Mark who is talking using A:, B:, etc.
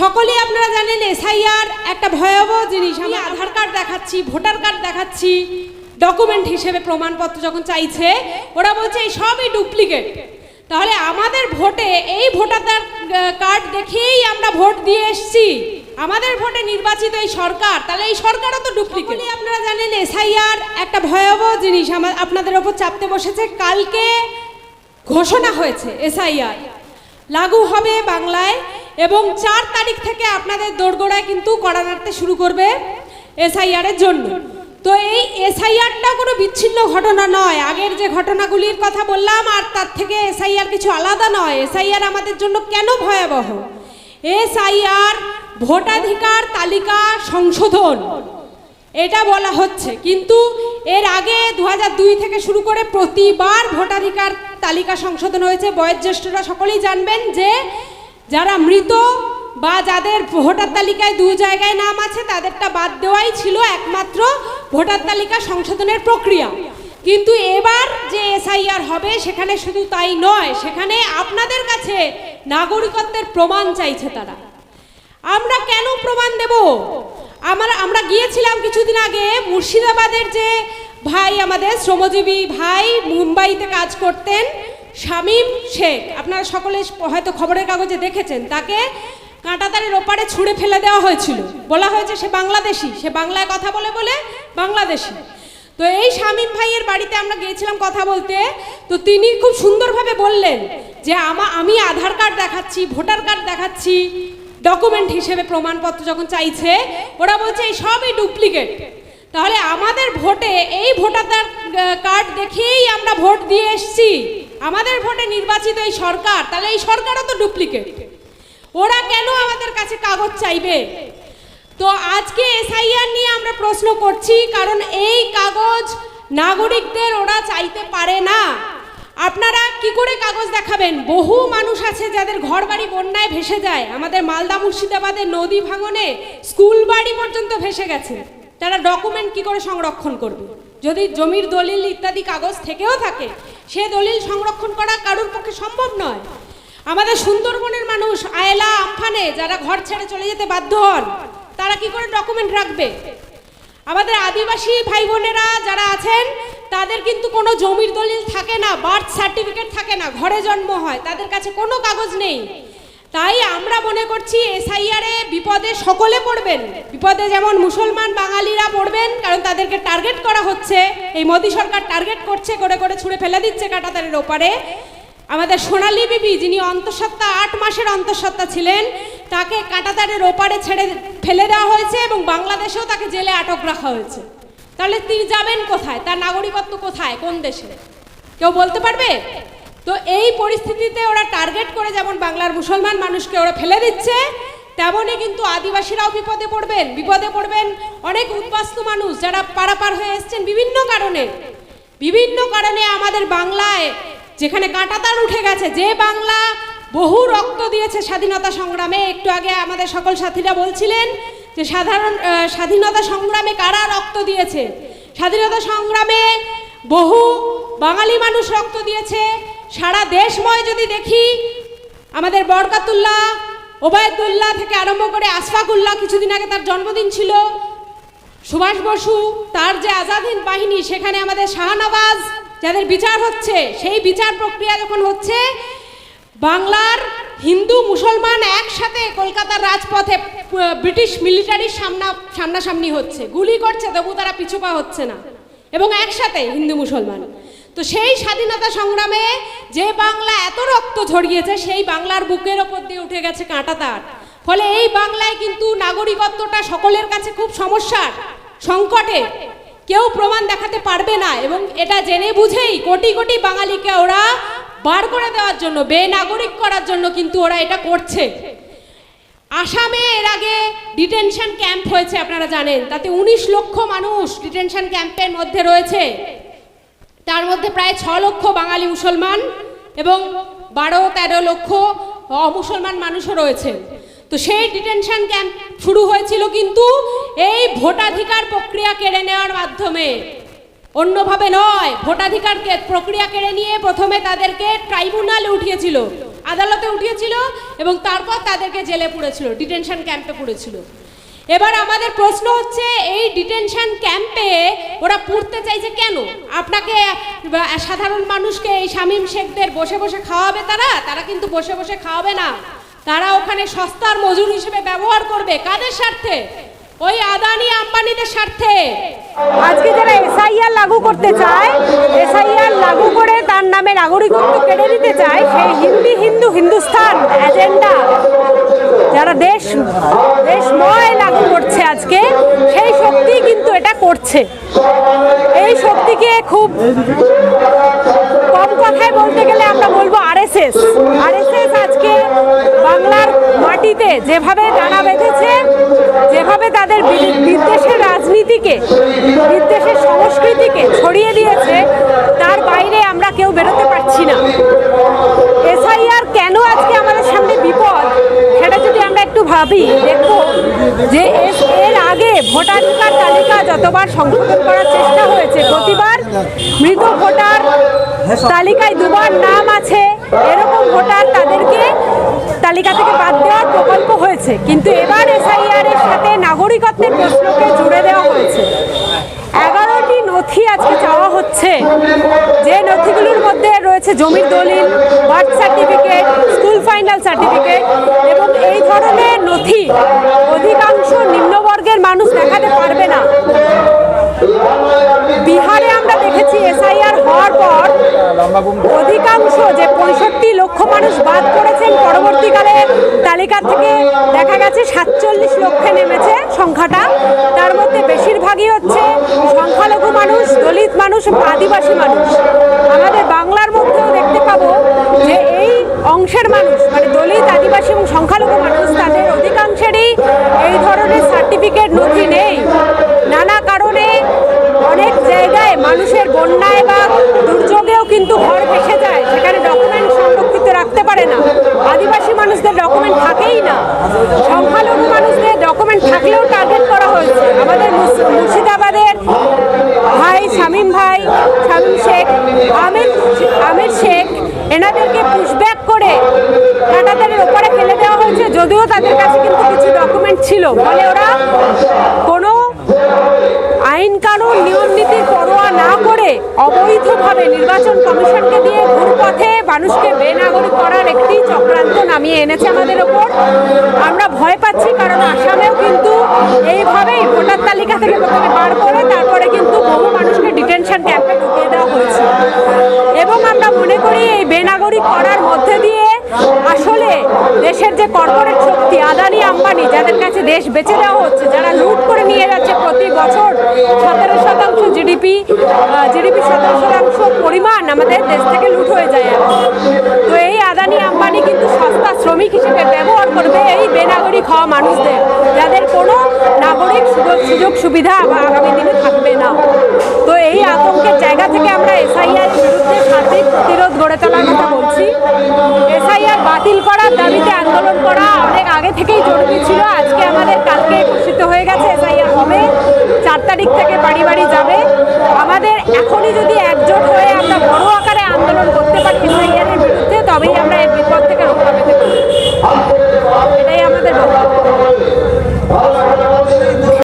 A: সকলেই আপনারা জানেন এসআইআর একটা ভয়াবহ জিনিস। আমি আধার কার্ড দেখাচ্ছি, ভোটার কার্ড দেখাচ্ছি ডকুমেন্ট হিসেবে প্রমাণপত্র যখন চাইছে, ওরা বলছে এই সবই ডুপ্লিকেট তাহলে আমাদের ভোটে এই ভোটার কার্ড দেখেই আমরা ভোট দিয়ে এসছি। আমাদের ভোটে নির্বাচিত এই সরকার, তাহলে এই সরকারও তো ডুপ্লিকেট আপনারা জানেন এসআইআর একটা ভয়াবহ জিনিস। আমার আপনাদের ওপর চাপতে বসেছে। কালকে ঘোষণা হয়েছে এসআইআর। লাগু হবে বাংলায়। এবং চার তারিখ থেকে আপনাদের দোরগোড়ায় কিন্তু কড়া নাড়তে শুরু করবে এসআইআর এর জন্য। তো এই এসআইআরটা কোনো বিচ্ছিন্ন ঘটনা নয়। আগের যে ঘটনাগুলির কথা বললাম, আর তার থেকে এসআইআর কিছু আলাদা নয়। এসআইআর আমাদের জন্য কেন ভয়াবহ? এসআইআর ভোটাধিকার তালিকা সংশোধন। এটা বলা হচ্ছে। কিন্তু এর আগে দু দুই থেকে শুরু করে প্রতিবার ভোটাধিকার তালিকা সংশোধন হয়েছে। বয়োজ্যেষ্ঠরা সকলেই জানবেন যে যারা মৃত বা যাদের ভোটার তালিকায় দু জায়গায় নাম আছে, তাদেরটা বাদ দেওয়াই ছিল একমাত্র ভোটার তালিকা সংশোধনের প্রক্রিয়া। কিন্তু এবার যে এসআইআর হবে, সেখানে শুধু তাই নয়, সেখানে আপনাদের কাছে নাগরিকত্বের প্রমাণ চাইছে তারা। আমরা কেন প্রমাণ দেব? আমার, আমরা গিয়েছিলাম কিছুদিন আগে মুর্শিদাবাদের যে ভাই, আমাদের শ্রমজীবী ভাই, মুম্বাইতে কাজ করতেন। শামীম শেখ। আপনারা সকলে হয়তো খবরের কাগজে দেখেছেন, তাকে কাঁটাতারের ওপারে ছুঁড়ে ফেলে দেওয়া হয়েছিল। বলা হয়েছে সে বাংলাদেশি, সে বাংলায় কথা বলে বলে বাংলাদেশি। তো এই শামীম ভাইয়ের বাড়িতে আমরা গিয়েছিলাম কথা বলতে, তো তিনি খুব সুন্দরভাবে বললেন যে আমা আমি আধার কার্ড দেখাচ্ছি, ভোটার কার্ড দেখাচ্ছি, ডকুমেন্ট হিসেবে প্রমাণপত্র যখন চাইছে, ওরা বলছে এই সবই ডুপ্লিকেট। তাহলে আমাদের ভোটে এই ভোটার কার্ড দেখেই আমরা ভোট দিয়ে এসছি। আমাদের ভোটে নির্বাচিত এই সরকার, তাহলে এই সরকারও তো ডুপ্লিকেট ওরা কেন আমাদের কাছে কাগজ চাইবে? তো আজকে এসআইআর নিয়ে আমরা প্রশ্ন করছি, কারণ এই কাগজ নাগরিকদের ওরা চাইতে পারে না। আপনারা কি করে কাগজ দেখাবেন? বহু মানুষ আছে যাদের ঘর বাড়ি বন্যায় ভেসে যায়। আমাদের মালদা মুর্শিদাবাদের নদী ভাঙনে স্কুল বাড়ি পর্যন্ত ভেসে গেছে। তারা ডকুমেন্ট কি করে সংরক্ষণ করবে? যদি জমির দলিল ইত্যাদি কাগজ থেকেও থাকে সে দলিল সংরক্ষণ করা কারোর পক্ষে সম্ভব নয়। আমাদের সুন্দরবনের মানুষ আয়লা আমফানে যারা ঘর ছেড়ে চলে যেতে বাধ্য হন, তারা কি করে ডকুমেন্ট রাখবে? আমাদের আদিবাসী ভাই বোনেরা যারা আছেন, তাদের কিন্তু কোনো জমির দলিল থাকে না বার্থ সার্টিফিকেট থাকে না, ঘরে জন্ম হয়, তাদের কাছে কোনো কাগজ নেই। তাই আমরা মনে করছি এসআইআরে বিপদে সকলে পড়বেন। বিপদে যেমন মুসলমান বাঙালিরা পড়বেন, কারণ তাদেরকে টার্গেট করা হচ্ছে। এই মোদী সরকার টার্গেট করছে, করে করে ছুঁড়ে ফেলে দিচ্ছে কাটাতারের ওপারে। আমাদের সোনালী বিবি, যিনি অন্তঃসত্ত্বা, আট মাসের অন্তঃসত্ত্বা ছিলেন, তাকে কাঁটাতারের ওপারে ছেড়ে ফেলে দেওয়া হয়েছে এবং বাংলাদেশেও তাকে জেলে আটক রাখা হয়েছে। তাহলে তিনি যাবেন কোথায়? তার নাগরিকত্ব কোথায়? কোন দেশে? কেউ বলতে পারবে? তো এই পরিস্থিতিতে ওরা টার্গেট করে যেমন বাংলার মুসলমান মানুষকে ওরা ফেলে দিচ্ছে, তেমনই কিন্তু আদিবাসীরাও বিপদে পড়বেন। বিপদে পড়বেন অনেক উদ্বাস্তু মানুষ যারা পারাপার হয়ে এসছেন বিভিন্ন কারণে। বিভিন্ন কারণে আমাদের বাংলায় যেখানে কাঁটাতার উঠে গেছে, যে বাংলা বহু রক্ত দিয়েছে স্বাধীনতা সংগ্রামে, একটু আগে আমাদের সকল সাথীরা বলছিলেন যে সাধারণ স্বাধীনতা সংগ্রামে কারা রক্ত দিয়েছে? স্বাধীনতা সংগ্রামে বহু বাঙালি মানুষ রক্ত দিয়েছে সারা দেশময় যদি দেখি, আমাদের বরকাতুল্লাহ, ওবায়দুল্লাহ থেকে আরম্ভ করে আশফাকুল্লাহ কিছুদিন আগে তার জন্মদিন ছিল। সুভাষ বসু, তার যে আজাদিন বাহিনী, সেখানে আমাদের শাহনওয়াজ, যাদের বিচার হচ্ছে, সেই বিচার প্রক্রিয়া যখন হচ্ছে, বাংলার হিন্দু মুসলমান একসাথে কলকাতার রাজপথে ব্রিটিশ মিলিটারির সামনা, সামনাসামনি হচ্ছে। গুলি করছে, তবু তারা পিছুপা হচ্ছে না। এবং একসাথে হিন্দু মুসলমান। তো সেই স্বাধীনতা সংগ্রামে যে বাংলা এত রক্ত ঝরিয়েছে, সেই বাংলার বুকের ওপর দিয়ে উঠে গেছে কাঁটা তার। ফলে এই বাংলায় কিন্তু নাগরিকত্বটা সকলের কাছে খুব সমস্যার, সংকটে। কেউ প্রমাণ দেখাতে পারবে না এবং এটা জেনে বুঝেই কোটি কোটি বাঙালিকে ওরা বার করে দেওয়ার জন্য, বেনাগরিক করার জন্য কিন্তু ওরা এটা করছে। আসামে এর আগে ডিটেনশন ক্যাম্প হয়েছে, আপনারা জানেন। তাতে উনিশ লক্ষ মানুষ ডিটেনশন ক্যাম্পের মধ্যে রয়েছে। তার মধ্যে প্রায় ছ লক্ষ বাঙালি মুসলমান এবং বারো, তেরো লক্ষ অমুসলমান মানুষও রয়েছে। তো সেই ডিটেনশন ক্যাম্প শুরু হয়েছিল কিন্তু এই ভোটাধিকার প্রক্রিয়া কেড়ে নেওয়ার মাধ্যমে। অন্যভাবে নয়, ভোটাধিকারকে, প্রক্রিয়া কেড়ে নিয়ে প্রথমে তাদেরকে ট্রাইব্যুনালে উঠিয়েছিল। আদালতে উঠিয়েছিল এবং তারপর তাদেরকে জেলে পুড়েছিল ডিটেনশন ক্যাম্পে পুড়েছিল। এবার আমাদের প্রশ্ন হচ্ছে, এই ডিটেনশন ক্যাম্পে ওরা পড়তে চাইছে কেন? আপনাকে সাধারণ মানুষকে এই শামীম শেখদের বসে বসে খাওয়াবে তারা? তারা কিন্তু বসে বসে খাওয়াবে না। তারা ওখানে সস্তার মজুর হিসেবে ব্যবহার করবে। কাদের স্বার্থে? ওই আদানি আম্বানিদের স্বার্থে।
B: আজকে যারা এসআইআর লাগু করতে চায়, এসআইআর লাগু করে তার নামে নাগরিকত্ব কেড়ে নিতে চায়, সেই হিন্দি হিন্দু হিন্দুস্তান এজেন্ডা যারা দেশ দেশময় লাগু করছে আজকে, সেই শক্তি কিন্তু এটা করছে। এই শক্তিকে খুব কম কথায় বলতে গেলে আমরা বলব আরএসএস। আরএসএস আজকে বাংলার মাটিতে যেভাবে দানা বেঁধেছে রাজনীতিকে বিদ্বেষের সংস্কৃতিকে ছড়িয়ে দিয়েছে, তার বাইরে আমরা কেউ বেরোতে পারছি না। এসআইআর কেন আজকে আমাদের সামনে বিপদ? সেটা যদি আমরা একটু ভাবি, দেখব যে এর আগে ভোটাধিকার তালিকা যতবার সংশোধন করার চেষ্টা হয়েছে, প্রতিবার মৃত ভোটার তালিকায় দুবার নাম আছে, এরকম ভোটার তালিকা থেকে বাদ দেওয়ার প্রকল্প হয়েছে, কিন্তু এবার এসআইআর এর সাথে নাগরিকত্বের প্রশ্নকে জুড়ে দেওয়া হয়েছে। এগারোটি নথি আজকে চাওয়া হচ্ছে। যে নথিগুলোর মধ্যে রয়েছে জমির দলিল, birth certificate, school final certificate এবং এই ধরনের নথি অধিকাংশ নিম্নবর্গের মানুষ দেখাতে পারবে না বিহারে আমরা দেখেছি এসআইআর হওয়ার পর অধিকাংশ যে পঁয়ষট্টি লক্ষ মানুষ বাদ পড়েছেন, পরবর্তীকালে তালিকা থেকে দেখা গেছে সাতচল্লিশ লক্ষে নেমেছে সংখ্যাটা। তার মধ্যে বেশিরভাগই হচ্ছে সংখ্যালঘু মানুষ, দলিত মানুষ আদিবাসী মানুষ। আমাদের বাংলার মধ্যেও দেখতে পাবো যে এই অংশের মানুষ মানে দলিত, আদিবাসী এবং সংখ্যালঘু মানুষ, তাদের অধিকাংশেরই এই ধরনের সার্টিফিকেট নথি নেই নানা কারণে অনেক জায়গায় মানুষের বন্যায় বা দুর্যোগেও কিন্তু ঘর ভেসে যায়। সেখানে ডকুমেন্ট সংরক্ষিত রাখতে পারে না। আদিবাসী মানুষদের ডকুমেন্ট থাকেই না। সংখ্যালঘু মানুষদের ডকুমেন্ট থাকলেও টার্গেট করা হয়েছে। আমাদের মুর্শি- মুর্শিদাবাদের ভাই শামীম ভাই, শামীম শেখ, আমির আমির শেখ, এনাদেরকে পুশব্যাক করে কাটাতারের ওপরে ফেলে দেওয়া হয়েছে। যদিও তাদের কাছে কিন্তু কিছু ডকুমেন্ট ছিল। ফলে ওরা কোনো আইন কানুন নিয়ম নীতির পরোয়া না করে অবৈধভাবে নির্বাচন কমিশনকে দিয়ে ঘুরপথে মানুষকে বেনাগরিক করার একটি চক্রান্ত নামিয়ে এনেছে আমাদের ওপর। আমরা ভয় পাচ্ছি কারণ আসামেও কিন্তু এইভাবেই ভোটার তালিকা থেকে প্রথমে বার করে তারপরে কিন্তু বহু মানুষকে ডিটেনশন ক্যাম্পে ঢুকিয়ে দেওয়া হয়েছে। এবং আমরা মনে করি এই বেনাগরিক করার মধ্যে দিয়ে আসলে দেশের যে কর্পোরেট শক্তি আদানি আম্বানি যাদের কাছে দেশ বেচে দেওয়া হচ্ছে। যারা লুট করে নিয়ে যাচ্ছে প্রতি বছর সতেরো শতাংশ জিডিপি জিডিপি সতেরো শতাংশ পরিমাণ আমাদের দেশ থেকে লুট হয়ে যায় তো এই আদানি আম্বানি কিন্তু সস্তা শ্রমিক হিসেবে ব্যবহার করবে এই বেনাগরিক হওয়া মানুষদের। যাদের কোনো নাগরিক সুযোগ সুযোগ সুবিধা আগামী দিনে থাকবে না। তো এই আতঙ্কের জায়গা থেকে আমরা এসআইআর বিরুদ্ধে সার্বিক প্রতিরোধ গড়ে তোলার কথা বলছি। এসআইআর বাতিল করার দাবিতে আন্দোলন করা অনেক আগে থেকেই জরুরি ছিল। আজকে আমাদের কালকে ঘোষিত হয়ে গেছে, এসআইআর হবে। চার তারিখ থেকে বাড়ি বাড়ি যাবে। আমাদের এখনই যদি একজোট হয়ে আমরা বড়